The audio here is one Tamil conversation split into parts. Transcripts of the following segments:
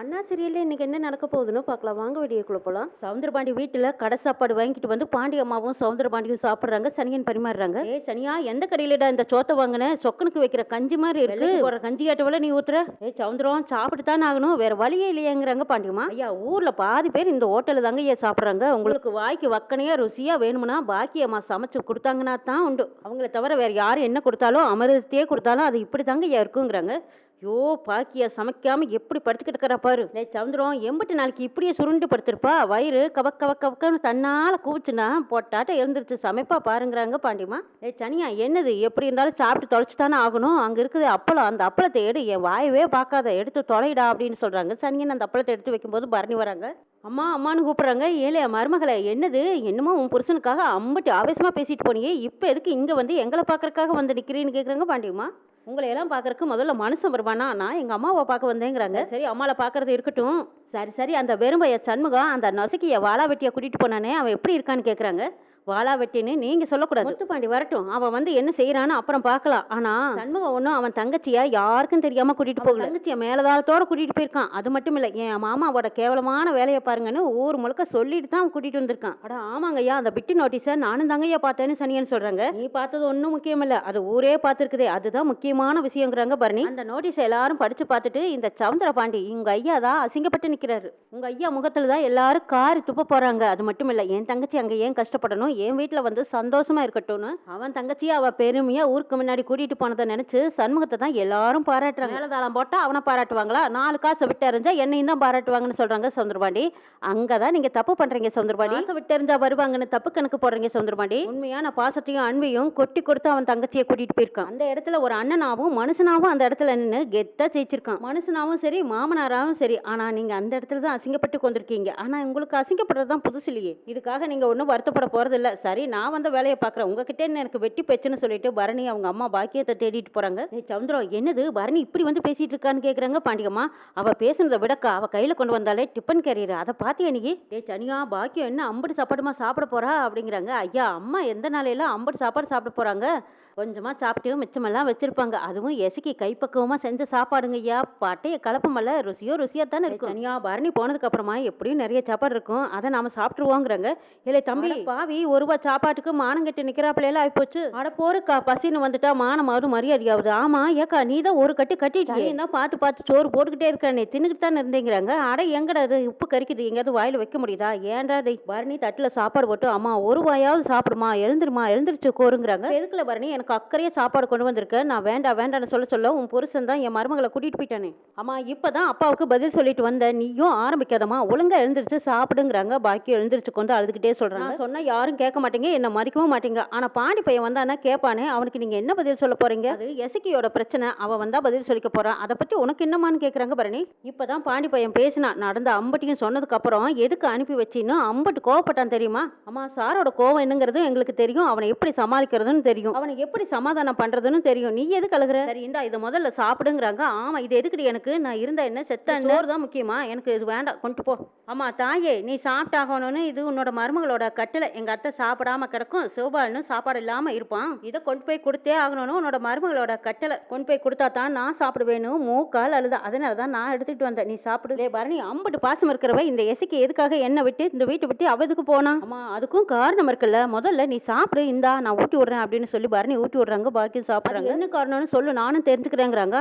அண்ணா சீரியல்ல இன்னைக்கு என்ன நடக்க போகுதுன்னு பார்க்கலாம். வாங்க வீடியோக்குள்ள போலாம். சவுந்தரபாண்டி வீட்டுல கடை சாப்பாடு வாங்கிட்டு வந்து பாண்டி அம்மாவும் சவுந்தரபாண்டியும் சாப்பிடுறாங்க சனியன் பரிமாறுறாங்க. ஏ சனியா எந்த கடையிலடா இந்த சோத்தை வாங்கின? சொக்கனுக்கு வைக்கிற கஞ்சி மாதிரி இருக்கு. ஒரு கஞ்சி கேட்டவள நீ ஊத்துற? ஏ சவுந்தரம் சாப்பிட்டு தான் ஆகணும். வேற வழியே இல்லையேங்கிறாங்க பாண்டியம்மா ஐயா ஊர்ல பாதி பேர் இந்த ஹோட்டல்ல தாங்க ஐயா சாப்பிடுறாங்க. உங்களுக்கு வாய்க்கு வக்கனையா ருசியா வேணும்னா பாக்கி அம்மா சமைச்சு கொடுத்தாங்கன்னா தான் உண்டு. அவங்கள தவிர வேற யாரும் என்ன கொடுத்தாலும் அமிர்தத்தையே கொடுத்தாலும் அது இப்படி தாங்க இருக்குங்கிறாங்க. யோ பாக்கியா சமைக்காம எப்படி படுத்துக்கிட்டு இருக்கிறா பாரு. லே சந்திரம் எம்பிட்டு நாளைக்கு இப்படியே சுருண்டு படுத்திருப்பா? வயிறு கவக் கவக் கவக்கன்னு தன்னால கூச்சுனா போட்டாட்ட எழுந்துருச்சு சமைப்பா பாருங்கிறாங்க பாண்டிமா. லே சனியா என்னது? எப்படி இருந்தாலும் சாப்பிட்டு தொலைச்சுதானே ஆகணும். அங்க இருக்குது அப்பளம். அந்த அப்பளத்தை எடு. என் வாயவே பார்க்காத. எடுத்து தொலைடா அப்படின்னு சொல்றாங்க. சனியன் அந்த அப்பளத்தை எடுத்து வைக்கும்போது பரணி வராங்க. அம்மா அம்மான்னு கூப்பிட்றாங்க. ஏழைய மருமகளை என்னது? என்னமோ உன் புருஷனுக்காக அம்மட்டு ஆவேசமாக பேசிட்டு போனியே. இப்போ எதுக்கு இங்கே வந்து எங்களை பார்க்கறக்காக வந்து நிற்கிறேன்னு கேட்குறாங்க பாண்டியம்மா உங்களை எல்லாம் பார்க்கறக்கு முதல்ல மனுஷன் வருவானா? நான் எங்க அம்மாவை பார்க்க வந்தேங்கிறாங்க. சரி அம்மாவை பார்க்கறது இருக்கட்டும். சரி சரி. அந்த வெறும்பைய சண்முகம் அந்த நொசக்கிய வாழா வெட்டிய கூட்டிட்டு போனானே அவன் எப்படி இருக்கான்னு கேக்குறாங்க. வாழா வெட்டின்னு நீங்க சொல்லக்கூடாது. முத்துப்பாண்டி வரட்டும். அவன் வந்து என்ன செய்யறான்னு அப்புறம் பார்க்கலாம். ஆனா சண்முகம் ஒன்றும் அவன் தங்கச்சிய யாருக்கும் தெரியாம கூட்டிட்டு போகல. தங்கச்சிய மேலதாளத்தோட கூட்டிட்டு போயிருக்கான். அது மட்டும் இல்ல என் மாமாவோட கேவலமான வேலையை பாருங்கன்னு ஊர் முழுக்க சொல்லிட்டு தான் அவன் கூட்டிட்டு வந்திருக்கான். அட ஆமாங்கய்யா அந்த பிட்டு நோட்டீஸை நானும் தாங்கய்யா பார்த்தேன்னு சனியன் சொல்றாங்க. நீ பார்த்தது ஒன்றும் முக்கியம் இல்ல. அது ஊரே பார்த்துருக்குதே. அதுதான் முக்கியமான விஷயங்கிறாங்க பரணி. அந்த நோட்டீஸை எல்லாரும் படிச்சு பார்த்துட்டு இந்த சவுந்தர பாண்டி உங்க ஐயா தான் அசிங்கப்பட்டு நிக்கிறாரு. உங்க ஐயா முகத்துல தான் எல்லாரும் காரி துப்ப போறாங்க. அது மட்டும் இல்ல என் தங்கச்சி அங்க ஏன் கஷ்டப்படணும்? என் வீட்டுல வந்து சந்தோஷமா இருக்கட்டும்னு அவன் தங்கச்சியை அவ பெருமையா ஊருக்கு முன்னாடி கூட்டிட்டு போனதை நினைச்சு சண்முகத்தை தான் எல்லாரும் பாராட்டுறாங்க. மேலதாளம் போட்டா அவனை பாராட்டுவாங்களா? நாலு காசை விட்டு எறிஞ்சா என்னையும் தான் பாராட்டுவாங்கன்னு சொல்றாங்க சவுந்தரபாண்டி அங்கதான் நீங்க தப்பு பண்றீங்க சவுந்தரபாண்டி காசை விட்டு எறிஞ்சா வருவாங்கன்னு தப்பு கணக்கு போடுறீங்க சவுந்தரபாண்டி உண்மையான பாசத்தையும் அன்பையும் கொட்டி கொடுத்து அவன் தங்கச்சியை கூட்டிட்டு போயிருக்கான். அந்த இடத்துல ஒரு அண்ணனாவும் மனுஷனாவும் அந்த இடத்துல நின்று கெத்தா ஜெயிச்சிருக்கான். மனுஷனாவும் சரி மாமனாராவும் சரி ஆனா நீங்க அந்த இடத்துல தான் அசிங்கப்பட்டு கொண்டிருக்கீங்க. ஆனா உங்களுக்கு அசிங்கப்படுறது தான் புதுசு இல்லையே இதுக்காக நீங்க ஒன்றும் வருத்தப்பட போறது இல்லை. சரி நான் வந்த வேலையை பார்க்குறேன். உங்ககிட்டே எனக்கு வெட்டி பேச்சுன்னு சொல்லிட்டு பரணி அவங்க அம்மா பாக்கியத்தை தேடிட்டு போகிறாங்க ஏ சந்திரம் என்னது? பரணி இப்படி வந்து பேசிட்டு இருக்கான்னு கேட்குறாங்க பாண்டியம்மா. அவள் பேசுனதை விடக்கா. அவள் கையில் கொண்டு வந்தாலே டிஃபன் கேரியர் அதை பார்த்து நீ? ஏய் சனியா பாக்கியம் என்ன அம்பட்டு சாப்பாடுமா சாப்பிட போறா அப்படிங்கிறாங்க. ஐயா அம்மா எந்த நாளையெல்லாம் அம்பட்டு சாப்பாடு சாப்பிட போகிறாங்க கொஞ்சமா சாப்பிட்டு மிச்சமெல்லாம் வச்சிருப்பாங்க. அதுவும் எசக்கி கைப்பக்குவமா செஞ்ச சாப்பாடுங்க ஐயா பட்டைய கலப்பமல்ல ருசியோ ருசியா தானே இருக்கும். தனியா பரணி போனதுக்கு அப்புறமா எப்படியும் நிறைய சாப்பாடு இருக்கும். அதை நாம சாப்பிட்டுருவோங்கிறாங்க. இல்லை தம்பி பாவி ஒரு ரூபா சாப்பாட்டுக்கு மானம் கட்டி நிக்கிறாப்புல ஆயிப்போச்சு அட போருக்கா பசின்னு வந்துட்டா மானமாவது மரியாதையாவது. ஆமா ஏக்கா நீ தான் ஒரு கட்டு கட்டிட்டு தான் பார்த்து பார்த்து சோறு போட்டுக்கிட்டே இருக்க நீ தின்னுக்கிட்டு தானே இருந்தேங்கிறாங்க. அட எங்கடா அது உப்பு கறிக்குது எங்கேயாவது வாயில வைக்க முடியுதா? ஏன்டா பரணி தட்டுல சாப்பாடு போட்டு அம்மா ஒரு வாயாவது சாப்பிடுமா? எழுந்துருமா? எழுந்திருச்சு கோருங்கிறாங்க எதுக்குல பரணி? எனக்கு அக்கறையா சாப்பாடு கொண்டு வந்திருக்க? நான் வேண்டாம் வேண்டாம்னு சொல்ல சொல்ல உன் புருஷன் தான் என் மருமகளை கூட்டிட்டு போயிட்டானே. அம்மா இப்பதான் அப்பாவுக்கு பதில் சொல்லிட்டு வந்த. நீயும் ஆரம்பிக்காதம்மா. ஒழுங்கா எழுந்திருச்சு சாப்பிடுங்கிறாங்க. பாக்கி எழுந்திருச்சு கொண்டு அழுதுகிட்டே சொல்றாங்க. நான் சொன்னா யாரும் கேட்க மாட்டீங்க. என்ன மதிக்கவும் மாட்டீங்க. ஆனா பாண்டி பையன் வந்தானா கேட்பானே. அவனுக்கு நீங்க என்ன பதில் சொல்ல போறீங்க? அது எசக்கியோட பிரச்சனை. அவ வந்தா பதில் சொல்லிக்க போறான் அதை பத்தி உனக்கு என்னமான்னு கேக்குறாங்க பரணி இப்பதான் பாண்டி பையன் பேசினா நடந்த அம்பட்டியும் சொன்னதுக்கு அப்புறம் எதுக்கு அனுப்பி வச்சின்னு அம்பட்டு கோவப்பட்டான் தெரியுமா? அம்மா சாரோட கோவம் என்னங்கிறது எங்களுக்கு தெரியும். அவனை எப்படி சமாளிக்கிறதுன்னு தெரியும். அவனை எப்படி சமாதானம் பண்றதுன்னு தெரியும். நீ எதுக்கு அழுகுற? சரி இந்தா இதை முதல்ல சாப்பிடுங்கிறாங்க. ஆமா இது எதுக்குடி எனக்கு? நான் இருந்தா என்ன? செத்தா சோறு தான் முக்கியமா? எனக்கு இது வேண்டாம். கொண்டு போ. ஆமா தாயே நீ சாப்பிட்டாகணும்னு இது உன்னோட மருமகளோட கட்டளை. எங்க அத்தை சாப்பிடாம கிடக்கும். சிவபாலனும் சாப்பாடு இல்லாம இருப்பான். இதை கொண்டு போய் கொடுத்தே ஆகணும்னு உன்னோட மருமகளோட கட்டளை. கொண்டு போய் கொடுத்தா தான் நான் சாப்பிடுவேன்னு மூக்கால் அழுதா. அதனால தான் நான் எடுத்துட்டு வந்தேன். நீ சாப்பிடு. டேய் பரணி அம்பட்டு பாசம் இருக்கிறவ இந்த எசைக்கு எதுக்காக என்ன விட்டு இந்த வீட்டை விட்டு அவதுக்கு போனா? அம்மா அதுக்கும் காரணம் இருக்குல்ல. முதல்ல நீ சாப்பிடு இந்தா நான் ஊட்டி விடுறேன் அப்படின்னு சொல்லி பரணி ஊட்டி விடுறாங்க பாக்கி சாப்பிடுறாங்க. என்ன காரணம்னு சொல்லு நானும் தெரிஞ்சுக்கிறேங்கிறாங்க.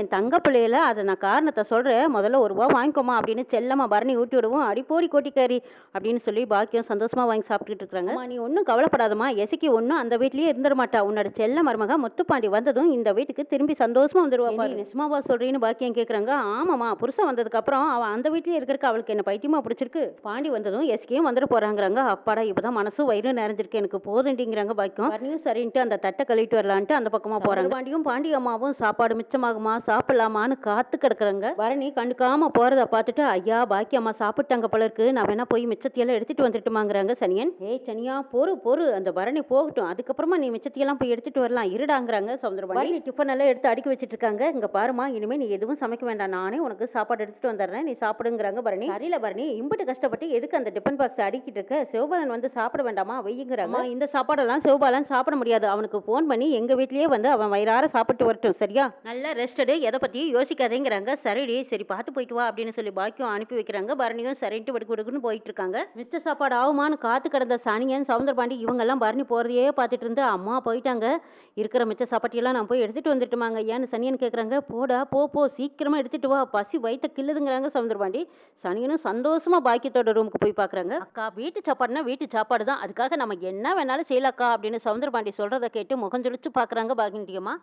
என் தங்க பிள்ளையில அதை நான் காரணத்தை சொல்றேன். முதல்ல ஒரு ரூபா வாங்கிக்கோமா அப்படின்னு செல்லமா பரணி ஊட்டி விடுவோம். அடிப்போடி கோட்டிக்காரி அப்படின்னு சொல்லி பாக்கியம் சந்தோஷமா வாங்கி சாப்பிட்டுட்டு இருக்காங்க அம்மா, நீ ஒன்றும் கவலைப்படாதம்மா. எசைக்கு ஒன்றும் அந்த வீட்லயே இருந்துட மாட்டா. உன்னோட செல்ல மருமக முத்துப்பாண்டி வந்ததும் இந்த வீட்டுக்கு திரும்பி சந்தோஷமா வந்துருவா பாரு. நிஜமாவா சொல்றீன்னு பாக்கியம் கேக்குறாங்க. ஆமாமா புருஷன் வந்ததுக்கு அப்புறம் அவன் அந்த வீட்லயே இருக்கிறக்கு அவளுக்கு என்ன பைத்தியமா பிடிச்சிருக்கு. பாண்டி வந்ததும் எஸ்கேயும் வந்துட போறாங்கிறாங்க. அப்பாடா இப்பதான் மனசும் வயிறு நிறைஞ்சிருக்கு. எனக்கு போதுண்டிங்கிறாங்க பாக்கியம். சரின்ட்டு அந்த தட்டை கழுவிட்டு வரலான்ட்டு அந்த பக்கமா போறாங்க. பாண்டியும் பாண்டி அம்மாவும் சாப்பாடு மிச்சமாகுமா சாப்பிடலாமான்னு காத்து கிடக்குறாங்க பரணி கண்டுக்காம போறத பார்த்துட்டு ஐயா பாக்கி அம்மா சாப்பிட்டாங்க போல இருக்கு. நான் வேணா போய் மிச்சத்தையெல்லாம் எடுத்துட்டு வந்துட்டுமாங்கிறாங்க சனியன். ஏய் சனியா பொறு பொறு. அந்த பரணி போகட்டும். அதுக்கப்புறமா நீ மிச்சத்தையெல்லாம் போய் எடுத்துட்டு வரலாம். இருடாங்கிறாங்க சவுந்தரபாணி. டிஃபன் எல்லாம் எடுத்து அடுக்கி வச்சிட்டு இருக்காங்க இங்க பாருமா இனிமே நீ எதுவும் சமைக்க வேண்டாம். நானே உனக்கு சாப்பாடு எடுத்துட்டு வந்துடுறேன். நீ சாப்பிடுங்கிறாங்க பரணி. சரியில்ல பரணி. இம்புட்டு கஷ்டப்பட்டு எதுக்கு அந்த டிஃபன் பாக்ஸ் அடிக்கிட்டு இருக்க? சிவபாலன் வந்து சாப்பிட வேண்டாமா? வெய்யுங்கிறாங்க இந்த சாப்பாடெல்லாம் சிவபாலன் சாப்பிட முடியாது. அவனுக்கு ஃபோன் பண்ணி எங்கள் வீட்லேயே வந்து அவன் வயிறார சாப்பிட்டு வரட்டும் சரியா? நல்லா ரெஸ்டடு எதை பற்றியும் யோசிக்காதேங்கிறாங்க. சரிடி சரி பார்த்து போயிட்டு வா அப்படின்னு சொல்லி பாக்கியம் அனுப்பி வைக்கிறாங்க. பரணியும் சரின்ட்டு வடுக்கு வடுக்குன்னு போயிட்டு இருக்காங்க. மிச்ச சாப்பாடு ஆகுமான்னு காத்து கிடந்த சனியன் சவுந்தரபாண்டி இவங்கெல்லாம் பரணி போகிறதையே பார்த்துட்டு இருந்து அம்மா போயிட்டாங்க. இருக்கிற மிச்ச சாப்பாட்டியெல்லாம் நான் போய் எடுத்துட்டு வந்துட்டுமாங்க. ஏன்னு சனியன் கேட்குறாங்க போடா போ போ சீக்கிரமாக எடுத்துட்டு வா. பசி வயித்த கிள்ளுதுங்கிறாங்க சவுந்தரபாண்டி. சனியனும் சந்தோஷமாக பாக்கியத்தோட ரூமுக்கு போய் பார்க்குறாங்க அக்கா வீட்டு சாப்பாடுனா வீட்டு சாப்பாடு தான் அதுக்காக நம்ம என்ன வேணாலும் செய்யலக்கா அப்படின்னு சவுந்தரபாண்டி சொல்கிறத கேட்டு முகஞ்சொலிச்சு பார்க்குறாங்க பாக்கியண்டியம்மா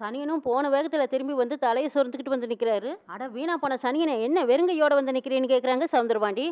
சனியனும் போன வேகத்தில் திரும்பி வந்து தலையை சொரிஞ்சுக்கிட்டு வந்து நிற்கிறாரு அட வீணா போன சனியனை என்ன வெறுங்கையோட வந்து நிற்கிறேன்னு கேட்குறாங்க சவுந்தரபாண்டி.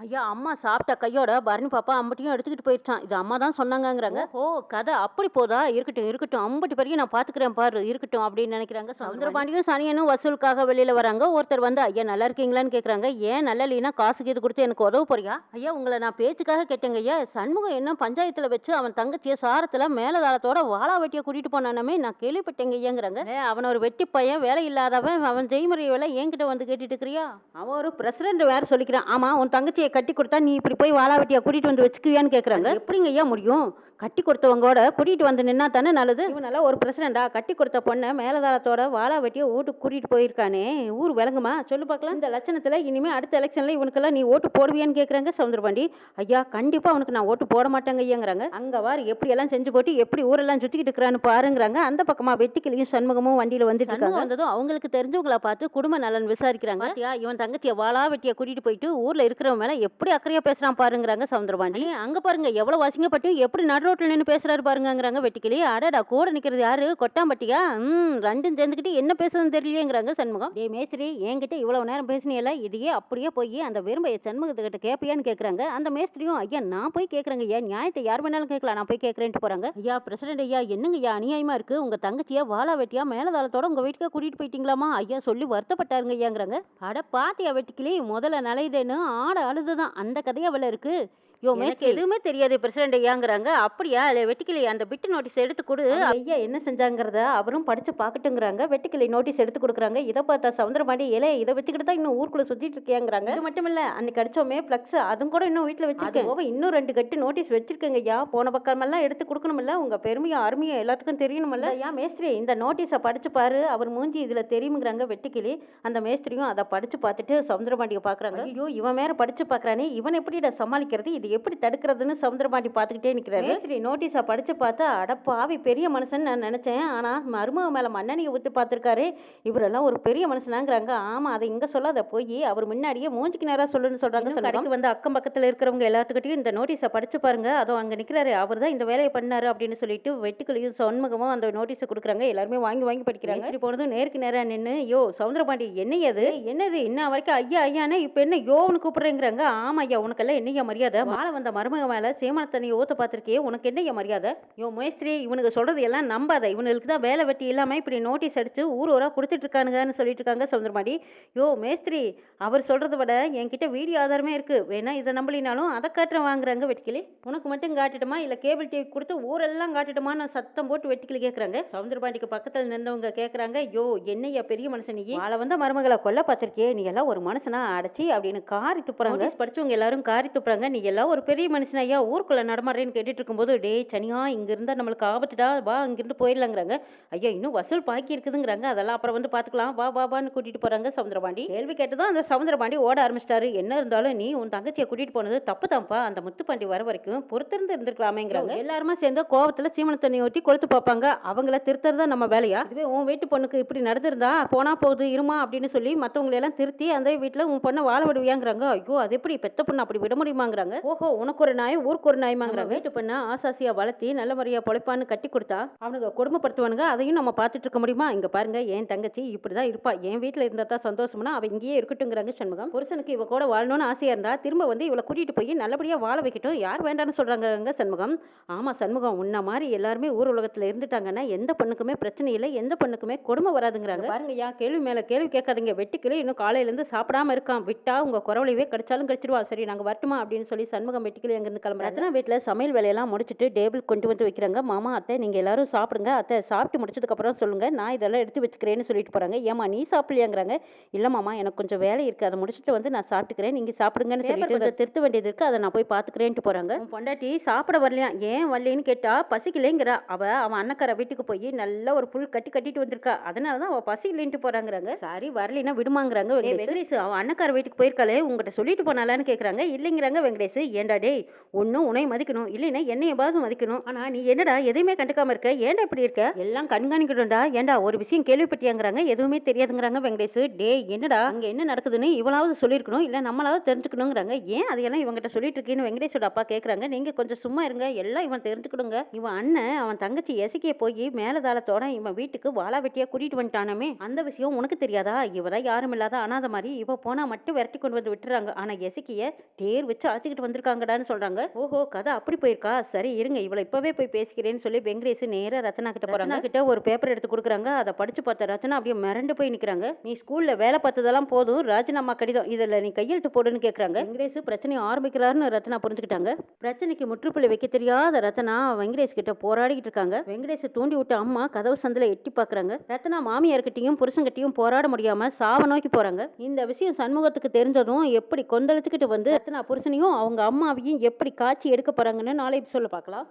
ஐயா அம்மா சாப்பிட்ட கையோட பரணி பாப்பா அம்பட்டியும் எடுத்துக்கிட்டு போயிடுச்சான் இது அம்மா தான் சொன்னாங்கங்கிறாங்க. ஓ கதை அப்படி போதா? இருக்கட்டும் இருக்கட்டும். அம்பட்டி வரைக்கும் நான் பார்த்துக்கிறேன் பாரு இருக்கட்டும் அப்படின்னு நினைக்கிறாங்க சவுந்தரபாண்டியும் சனியனும் வசூலுக்காக வெளியில வராங்க. ஒருத்தர் வந்து ஐயா நல்லா இருக்கீங்களான்னு கேட்குறாங்க ஏன் நல்லா இல்லைன்னா காசுக்கு இது கொடுத்து எனக்கு உதவ போறியா? ஐயா உங்களை நான் பேச்சுக்காக கேட்டேங்க ஐயா. சண்முகம் என்ன பஞ்சாயத்துல வச்சு அவன் தங்கச்சிய சாரத்துல மேலதாளத்தோட வாழா வெட்டியை கூட்டிட்டு போனானமே நான் கேள்விப்பட்டேங்க ஐயாங்கிறாங்க. "ஏ, அவன் ஒரு வெட்டி பையன் வேலை இல்லாதவன் அவன் ஜெய்முறை வேலை என்கிட்ட வந்து கேட்டுட்டு இருக்கிறியா? அவன் ஒரு பிரசிடண்ட் வேற சொல்லிக்கிறான். ஆமா உன் தங்கச்சியை கட்டி கொடுத்தா நீ இப்படி போய் வாழா வெட்டியா கூட்டிட்டு வந்து வச்சுக்குவியான்னு கேக்குறாங்க. எப்படிங்க ஐயா முடியும்? கட்டி கொடுத்தவங்கோட கூட்டிட்டு வந்து நின்னா தானே நல்லது? இவனால ஒரு பிரசிடண்டா கட்டி கொடுத்த பொண்ணை மேலதாளத்தோட வாழா வெட்டிய வீட்டுக்கு கூட்டிட்டு போயிருக்கானே. ஊர் விளங்குமா? சொல்லு பார்க்கலாம். இந்த லட்சணத்துல இனிமே அடுத்த எலெக்ஷன்ல இவனுக்கெல்லாம் நீ ஓட்டு போடுவியான்னு கேக்குறாங்க சவுந்தரபாண்டி. ஐயா கண்டிப்பா அவனுக்கு நான் ஓட்டு போட மாட்டேங்க ஐயாங்கிறாங்க அங்க வார் எப்படி எல்லாம் செஞ்சு போட்டு எப்படி ஊரெல்லாம் சுத்திக்கிட்டு இருக்கிறான்னு பாருங்கிறாங்க. அந்த பக்கமா வெட்டிக்கிளியும் சண்முகமும் வண்டியில வந்துட்டு இருக்காங்க. வந்ததும் அவங்களுக்கு தெரிஞ்சவங்கள பார்த்து குடும்ப நலன் விசாரிக்கிறாங்க. இவன் தங்கச்சிய வாழா வெட்டிய கூட்டிட்டு போயிட்டு ஊர்ல இருக்கிறவன் மேல எப்படி அக்கறையா பேசுறான் பாருங்கிறாங்க சவுந்தரபாண்டி அங்க பாருங்க எவ்வளவு அசிங்கப்பட்டு எப்படி நடு நின்று நின்னு பேசுறாரு பாருங்கிறாங்க வெட்டிக்கிளி. அடடா கூட நிக்கிறது யாரு? கொட்டாம்பட்டியா? ம் ரெண்டும் சேர்ந்துக்கிட்டு என்ன பேசுறதுன்னு தெரியலையேங்கிறாங்க சண்முகம். ஏ மேஸ்திரி என்கிட்ட இவ்வளவு நேரம் பேசினியல இதையே அப்படியே போய் அந்த வெறுமைய சண்முகத்துக்கிட்ட கேட்பியான்னு கேட்குறாங்க அந்த மேஸ்திரியும் ஐயா நான் போய் கேக்குறேங்க ஐயா. நியாயத்தை யார் வேணாலும் கேட்கலாம். நான் போய் கேட்கறேன்ட்டு போறாங்க. ஐயா பிரசிடென்ட் ஐயா என்னங்க ஐயா அநியாயமா இருக்கு? உங்க தங்கச்சியா வாழா வெட்டியா மேலதாளத்தோட உங்க வீட்டுக்கு கூட்டிட்டு போயிட்டீங்களாமா? ஐயா சொல்லி வருத்தப்பட்டாருங்க ஐயாங்கிறாங்க. அட பாத்தியா வெட்டிக்கிளி முதல்ல நலையுதேன்னு ஆட அழுது தான் அந்த கதையா அவள இருக்கு. யோ மேஸ்திரி. எதுவுமே தெரியாது பிரசிடண்ட் ஐயாங்கிறாங்க. அப்படியா? இல்ல வெட்டிக்கிளி அந்த பிட்டு நோட்டீஸ் எடுத்து கொடு. ஐயா என்ன செஞ்சாங்கிறத அவரும் படிச்சு பார்க்கட்டுங்கிறாங்க. வெட்டுக்கிளி நோட்டீஸ் எடுத்து கொடுக்குறாங்க. இதை பார்த்தா சவுந்தரபாண்டி இலை இதை வச்சுக்கிட்டு தான் இன்னும் ஊருக்குள்ள சுத்திட்டு இருக்கியாங்கிறாங்க. இது மட்டும் இல்ல அன்னைக்கு அடிச்சோமே பிளக்ஸ் அதுவும் கூட இன்னும் வீட்டுல வச்சிருக்கேன். போக இன்னும் ரெண்டு கட்டு நோட்டீஸ் வச்சிருக்கேங்க ஐயா. போன பக்கமெல்லாம் எடுத்து கொடுக்கணும்ல உங்க பெருமையும் அருமையும் எல்லாத்துக்கும் தெரியணும்ல ஐயா மேஸ்திரி இந்த நோட்டீஸை படிச்சு பாரு. அவர் மூஞ்சி இதுல தெரியுங்கிறாங்க வெட்டுக்கிளி. அந்த மேஸ்திரியும் அதை படிச்சு பார்த்துட்டு சவுந்தரபாண்டியை பாக்குறாங்க. ஐயோ இவன் மேல படிச்சு பாக்குறானே. இவன் எப்படிடா சமாளிக்கிறது? இது எப்படி தடுக்கிறதுன்னு சவுந்தரபாண்டி பார்த்துக்கிட்டே நிக்கிறாரு. மேஸ்திரி நோட்டீஸை படிச்சு பார்த்தா அட பாவி பெரிய மனுஷன் நான் நினைச்சேன். ஆனா மருமக மேல மண்ணெண்ணியை ஊத்தி பார்த்திருக்காரு. இவரெல்லாம் ஒரு பெரிய மனுஷனாங்கிறாங்க. ஆமா அதை இங்க சொல்லாத. போய் அவர் முன்னாடியே மூஞ்சிக்கு நேரா சொல்லுன்னு சொல்றாங்க கடைக்கு வந்து அக்கம் பக்கத்துல இருக்கிறவங்க எல்லாத்துக்கிட்டையும் இந்த நோட்டீஸை படிச்சு பாருங்க. அதோ அங்க நிக்கிறாரு. அவர் தான் இந்த வேலையை பண்ணாரு அப்படின்னு சொல்லிட்டு வெட்டுக்களையும் சொன்மகமும் அந்த நோட்டீஸை கொடுக்குறாங்க. எல்லாருமே வாங்கி வாங்கி படிக்கிறாங்க. இப்படி போனதும் நேருக்கு நேரா நின்னு யோ சவுந்தரபாண்டி என்ன அது? என்னது? இன்ன வரைக்கும் ஐயா ஐயானே இப்ப என்ன யோன்னு கூப்பிடுறேங்கிறாங்க. ஆமா ஐயா உனக்கெல்லாம் என்னையா மரியாதை? வாழ வந்த மருமக மேலே சேமான தண்ணியை ஊற்ற பார்த்துருக்கியே உனக்கு என்னையா மரியாதை? யோ மேஸ்திரி இவனுக்கு சொல்கிறது எல்லாம் நம்பாத. இவனுக்கு தான் வேலை வெட்டி இல்லாமல் இப்படி நோட்டீஸ் அடித்து ஊர் ஊராக கொடுத்துட்ருக்கானுங்கன்னு சொல்லிட்டு இருக்காங்க சவுந்தரபாண்டி யோ மேஸ்திரி அவர் சொல்கிறத விட என்கிட்ட வீடியோ ஆதாரமே இருக்குது வேணா இதை நம்பலினாலும் அதை காட்டுறேன் வாங்குறாங்க வெட்டிக்கிளி. உனக்கு மட்டும் காட்டிட்டுமா? இல்லை கேபிள் டிவி கொடுத்து ஊரெல்லாம் காட்டிட்டுமான்னு சத்தம் போட்டு வெட்டிக்கிளி கேட்குறாங்க சவுந்தரபாண்டிக்கு பக்கத்தில் நின்றவங்க கேட்குறாங்க யோ என்னையா பெரிய மனுஷன் நீ? வாழ வந்த மருமகளை கொல்ல பார்த்துருக்கியே நீ எல்லாம் ஒரு மனுஷனா? அடைச்சி அப்படின்னு காரி துப்புறாங்க. படிச்சவங்க எல்லாரும் காரி துப்புறாங்க. நீ எல்லாம் ஒரு பெரிய மனுஷன் ஐயா ஊருக்குள்ள நடமாடுறேன்னு கேட்டுட்டு இருக்கும்போது டேய் சனியா இங்க இருந்தா நம்மளுக்கு ஆபத்துடா வா இங்கிருந்து போயிடலாங்கிறாங்க. ஐயா இன்னும் வசூல் பாக்கி இருக்குதுங்கிறாங்க. அதெல்லாம் அப்புறம் வந்து பாத்துக்கலாம். வா வா வான்னு கூட்டிட்டு போறாங்க சவுந்தரபாண்டி. கேள்வி கேட்டதும் அந்த சவுந்தரபாண்டி ஓட ஆரம்பிச்சிட்டாரு. என்ன இருந்தாலும் நீ உன் தங்கச்சியை கூட்டிட்டு போனது தப்பு தான்ப்பா அந்த முத்துப்பாண்டி வர வரைக்கும் பொறுத்திருந்து இருந்திருக்கலாமேங்கிறாங்க. எல்லாருமே சேர்ந்து கோவத்துல சீமன தண்ணி ஊற்றி கொளுத்து பார்ப்பாங்க அவங்கள திருத்தறது நம்ம வேலையா? இதுவே உன் வீட்டு பொண்ணுக்கு இப்படி நடந்திருந்தா போனா போகுது இருமா அப்படின்னு சொல்லி மத்தவங்களை எல்லாம் திருத்தி அந்த வீட்டுல உன் பொண்ணை வாழ விடுவியாங்கிறாங்க. ஐயோ அது எப்படி பெத்த பொண்ணு அப்படி விட முடியுமாங்கிறாங்க. ஓஹோ உனக்கு ஒரு நாய் ஊருக்கு ஒரு நாய்மாங்கிறாங்க வீட்டு பொண்ணை ஆசாசியா வளர்த்தி நல்ல முறையா பொழைப்பான்னு கட்டி கொடுத்தா அவனுங்க குடும்பப்படுத்துவானுங்க அதையும் நம்ம பார்த்துட்டு இருக்க முடியுமா? இங்க பாருங்க என் தங்கச்சி இப்படிதான் இருப்பா. என் வீட்டுல இருந்தா தான் சந்தோஷம்னா அவ இங்கேயே இருக்கட்டுங்கிறாங்க சண்முகம். புருஷனுக்கு இவ கூட வாழணும்னு ஆசையா இருந்தா திரும்ப வந்து இவளை கூட்டிட்டு போய் நல்லபடியா வாழ வைக்கட்டும். யார் வேண்டாம்னு சொல்றாங்க சண்முகம். ஆமா சண்முகம் உன்ன மாதிரி எல்லாருமே ஊர் உலகத்துல இருந்துட்டாங்கன்னா எந்த பொண்ணுக்குமே பிரச்சனை இல்லை எந்த பொண்ணுக்குமே கொடுமை வராதுங்கிறாங்க. பாருங்க ஐயா கேள்வி மேல கேள்வி கேட்காதீங்க. வெட்டுக்கிளி இன்னும் காலையில இருந்து சாப்பிடாம இருக்கான். விட்டா உங்க குறவளையவே கடிச்சாலும் கடிச்சிருவா. சரி நாங்க வரட்டுமா அப்படின்னு சொல்லி சண்முகம் சண்முகம் வெட்டிக்கிளி அங்கேருந்து கிளம்புறாங்க? ரத்னா வீட்டில் சமையல் வேலையெல்லாம் முடிச்சுட்டு டேபிள் கொண்டு வந்து வைக்கிறாங்க. மாமா அத்தை நீங்கள் எல்லாரும் சாப்பிடுங்க. அத்தை சாப்பிட்டு முடிச்சதுக்கப்புறம் சொல்லுங்கள் நான் இதெல்லாம் எடுத்து வச்சுக்கிறேன்னு சொல்லிட்டு போகிறாங்க ஏமா நீ சாப்பிடலையாங்கிறாங்க. இல்லை மாமா எனக்கு கொஞ்சம் வேலை இருக்குது அதை முடிச்சுட்டு வந்து நான் சாப்பிட்டுக்கிறேன். நீங்கள் சாப்பிடுங்கன்னு சொல்லிட்டு கொஞ்சம் திருத்த வேண்டியது இருக்குது அதை நான் போய் பார்த்துக்கிறேன்ட்டு போகிறாங்க பொண்டாட்டி சாப்பிட வரலையா? ஏன் வரலைன்னு கேட்டா பசிக்கலைங்கிறா. அவ அவன் அண்ணக்கார வீட்டுக்கு போய் நல்ல ஒரு புல் கட்டி கட்டிட்டு வந்திருக்கா. அதனால தான் அவள் பசி இல்லைன்ட்டு போகிறாங்கிறாங்க சாரி வரலைன்னா விடுமாங்கிறாங்க வெங்கடேஷ். அவன் அண்ணக்கார வீட்டுக்கு போயிருக்காளே. உங்ககிட்ட சொல்லிட்டு போனாலான்னு கேட்குறாங்க இல்லைங்கிறாங்க வெங்கடேஷ். ஏன்டா டேய் ஒன்றும் உன்னை மதிக்கணும். இல்லைன்னா என்னைய எப்பாவது மதிக்கணும். ஆனா நீ என்னடா எதையுமே கண்டுக்காமல் இருக்க? ஏன்டா இப்படி இருக்க? எல்லாம் கண்காணிக்கணும்டா ஏண்டா ஒரு விஷயம் கேள்விப்பட்டியாங்கிறாங்க? எதுவுமே தெரியாதுங்கிறாங்க வெங்கடேஷ். டேய் என்னடா அங்கே என்ன நடக்குதுன்னு இவளாவது சொல்லியிருக்கணும். இல்லை நம்மளாவது தெரிஞ்சுக்கணுங்கிறாங்க. ஏன் அதையெல்லாம் இவங்ககிட்ட சொல்லிட்டு இருக்கீன்னு வெங்கடேஷோட அப்பா கேட்குறாங்க நீங்கள் கொஞ்சம் சும்மா இருங்க. எல்லாம் இவன் தெரிஞ்சுக்கணுங்க இவன் அண்ணன் அவன் தங்கச்சி எசக்கிய போய் மேலதாளத்தோட இவன் வீட்டுக்கு வாழா வெட்டியா கூட்டிட்டு வந்துட்டானாமே. அந்த விஷயம் உனக்கு தெரியாதா? இவதான் யாரும் இல்லாத அனாத மாதிரி. இவ போனா மட்டும் விரட்டி கொண்டு வந்து விட்டுறாங்க. ஆனா எசக்கிய தேர் வச்சு அழைச்சிக்கிட்டு போயிருக்காங்கடான்னு சொல்றாங்க. ஓஹோ கதை அப்படி போயிருக்கா? சரி இருங்க. இவளை இப்பவே போய் பேசிக்கிறேன்னு சொல்லி வெங்கடேஷ் நேரா ரத்னா கிட்ட போறாங்க. கிட்ட ஒரு பேப்பர் எடுத்து கொடுக்குறாங்க. அதை படிச்சு பார்த்த ரத்னா அப்படியே மிரண்டு போய் நிக்கிறாங்க. நீ ஸ்கூல்ல வேலை பார்த்ததெல்லாம் போதும். ராஜினாமா கடிதம். இதுல நீ கையெழுத்து போடுன்னு கேக்குறாங்க. வெங்கடேஷ் பிரச்சனையை ஆரம்பிக்கிறாருன்னு ரத்னா புரிஞ்சுக்கிட்டாங்க. பிரச்சனைக்கு முற்றுப்புள்ளி வைக்க தெரியாத ரத்னா வெங்கடேஷ் கிட்ட போராடிக்கிட்டு இருக்காங்க. வெங்கடேஷ் தூண்டி விட்டு அம்மா கதவு சந்தில எட்டி பாக்குறாங்க. ரத்னா மாமியார்கிட்டயும் புருஷன்கிட்டயும் போராட முடியாம சாவ நோக்கி போறாங்க. இந்த விஷயம் சண்முகத்துக்கு தெரிஞ்சதும் எப்படி கொந்தளிச்சுக்கிட்டு வந்து ரத்னா புருஷனையும் அவங்க அம்மாவையும் எப்படி காட்சி எடுக்க போறாங்கன்னு நாளை சொல்ல பார்க்கலாம்.